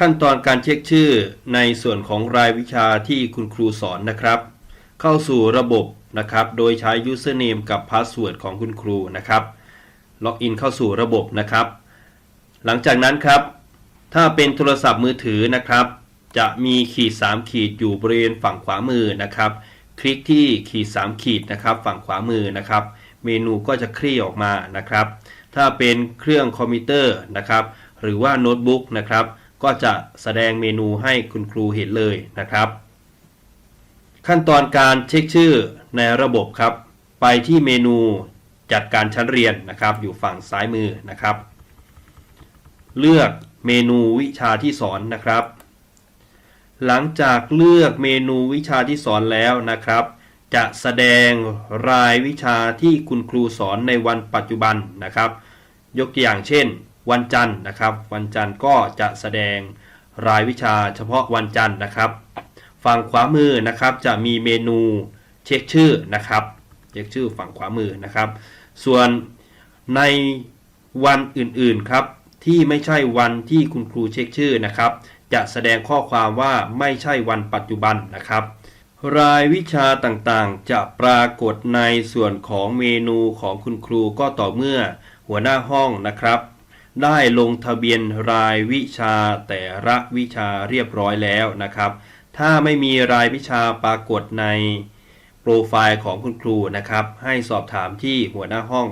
ขั้นตอนการเช็คชื่อในส่วนของรายวิชาที่คุณครูสอนนะครับ เข้าสู่ระบบนะครับ โดยใช้ username กับ password ของคุณครูนะครับ ล็อกอินเข้าสู่ระบบนะครับ หลังจากนั้นครับ ถ้าเป็นโทรศัพท์มือถือนะครับ จะมีขีด 3 ขีดอยู่บริเวณฝั่งขวามือนะครับ คลิกที่ขีด 3 ขีดนะครับ ฝั่งขวามือนะครับ เมนูก็จะคลี่ออกมานะครับ ถ้าเป็นเครื่องคอมพิวเตอร์นะครับ หรือว่าโน้ตบุ๊กนะครับ ก็จะแสดงเมนูให้คุณครูเห็นเลยนะครับ ขั้นตอนการเช็คชื่อในระบบครับ ไปที่เมนูจัดการชั้นเรียนนะครับ อยู่ฝั่งซ้ายมือนะครับ เลือกเมนูวิชาที่สอนนะครับ หลังจากเลือกเมนูวิชาที่สอนแล้วนะครับ จะแสดงรายวิชาที่คุณครูสอนในวันปัจจุบันนะครับ ยกตัวอย่างเช่น วันจันทร์นะครับ วันจันทร์ก็จะแสดงรายวิชาเฉพาะวันจันทร์นะครับ ฝั่งขวามือนะครับจะมีเมนูเช็คชื่อนะครับเช็คชื่อฝั่งขวามือนะครับ ส่วนในวันอื่นๆครับที่ไม่ใช่วันที่คุณครูเช็คชื่อนะครับ จะแสดงข้อความว่าไม่ใช่วันปัจจุบันนะครับ รายวิชาต่างๆ จะปรากฏในส่วนของเมนูของคุณครูก็ต่อเมื่อหัวหน้าห้องนะครับ ได้ลงทะเบียนรายวิชาแต่ละวิชาเรียบร้อยแล้วนะครับ ถ้าไม่มีรายวิชาปรากฏในโปรไฟล์ของคุณครูนะครับ ให้สอบถามที่หัวหน้าห้อง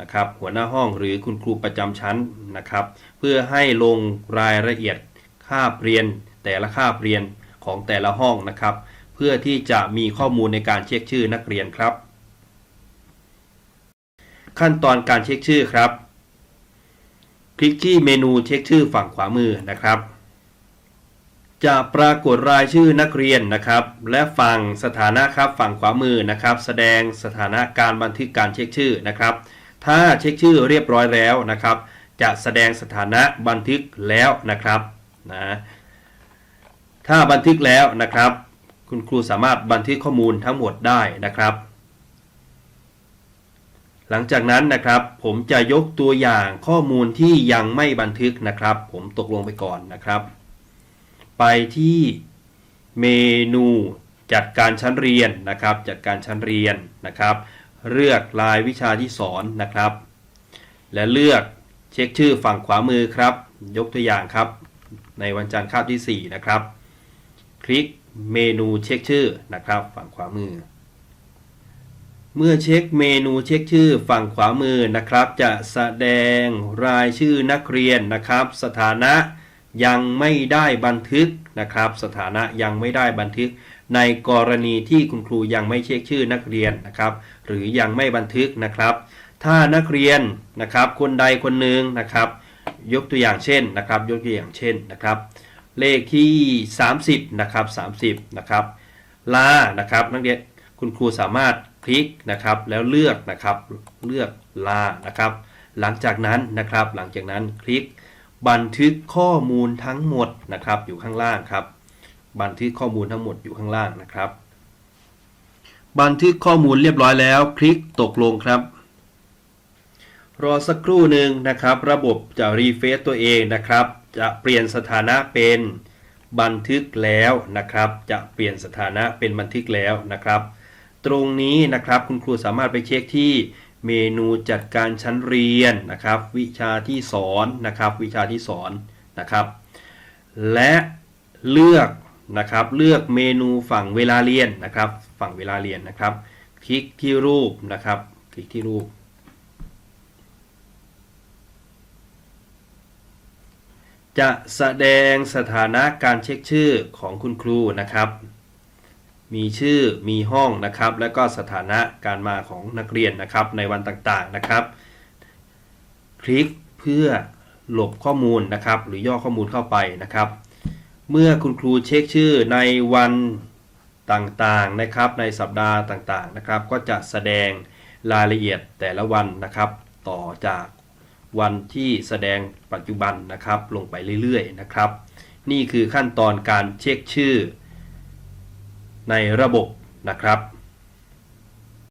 นะครับ หัวหน้าห้องหรือคุณครูประจำชั้นนะครับ เพื่อให้ลงรายละเอียดคาบเรียน แต่ละคาบเรียนของแต่ละห้องนะครับ เพื่อที่จะมีข้อมูลในการเช็คชื่อนักเรียนครับ ขั้นตอนการเช็คชื่อครับ คลิกที่เมนูเช็คชื่อฝั่งขวามือนะครับ จะปรากฏรายชื่อนักเรียนนะครับ และฝั่งสถานะครับฝั่งขวามือนะครับ แสดงสถานะการบันทึกการเช็คชื่อนะครับ ถ้าเช็คชื่อเรียบร้อยแล้วนะครับ จะแสดงสถานะบันทึกแล้วนะครับนะถ้าบันทึกแล้วนะครับ คุณครูสามารถบันทึกข้อมูลทั้งหมดได้นะครับ หลังจากนั้นนะครับ ผมจะยกตัวอย่างข้อมูลที่ยังไม่บันทึกนะครับ ผมตกลงไปก่อนนะครับ ไปที่เมนูจัดการชั้นเรียนนะครับ จัดการชั้นเรียนนะครับ เลือกรายวิชาที่สอนนะครับ และเลือกเช็คชื่อฝั่งขวามือครับ ยกตัวอย่างครับ ในวันจันทร์คาบที่ 4 นะครับ คลิกเมนูเช็คชื่อนะครับ ฝั่งขวามือ เมื่อเช็คเมนูเช็คชื่อฝั่งขวามือนะครับ จะแสดงรายชื่อนักเรียนนะครับ สถานะยังไม่ได้บันทึกนะครับ สถานะยังไม่ได้บันทึก ในกรณีที่คุณครูยังไม่เช็คชื่อนักเรียนนะครับ หรือยังไม่บันทึกนะครับ ถ้านักเรียนนะครับ คนใดคนหนึ่งนะครับ ยกตัวอย่างเช่นนะครับ ยกตัวอย่างเช่นนะครับ เลขที่ 30นะครับ30นะครับลานะครับนักเรียนคุณครูสามารถ คลิกนะครับแล้วเลือกนะครับเลือกลานะครับ หลังจากนั้นนะครับหลังจากนั้นคลิก บันทึกข้อมูลทั้งหมดนะครับอยู่ข้างล่างครับ บันทึกข้อมูลทั้งหมดอยู่ข้างล่างนะครับ บันทึกข้อมูลเรียบร้อยแล้ว คลิกตกลงครับรอสักครู่หนึ่งนะครับ ระบบจะรีเฟซตัวเองนะครับ จะเปลี่ยนสถานะเป็นบันทึกแล้วนะครับ จะเปลี่ยนสถานะเป็นบันทึกแล้วนะครับ ตรงนี้นะครับคุณครูสามารถไปเช็คที่เมนูจัดการชั้นเรียนนะครับ วิชาที่สอนนะครับ วิชาที่สอนนะครับ และเลือกนะครับเลือกเมนูฝั่งเวลาเรียนนะครับ ฝั่งเวลาเรียนนะครับ คลิกที่รูปนะครับ คลิกที่รูป จะแสดงสถานะการเช็คชื่อของคุณครูนะครับ มีชื่อมีห้องนะครับ และก็สถานะการมาของนักเรียนนะครับในวันต่างๆนะครับ คลิกเพื่อหลบข้อมูลนะครับ หรือย่อข้อมูลเข้าไปนะครับ เมื่อคุณครูเช็คชื่อในวันต่างๆนะครับ ในสัปดาห์ต่างๆนะครับ ก็จะแสดงรายละเอียดแต่ละวันนะครับ ต่อจากวันที่แสดงปัจจุบันนะครับ ลงไปเรื่อยๆนะครับ นี่คือขั้นตอนการเช็คชื่อ ในระบบนะครับ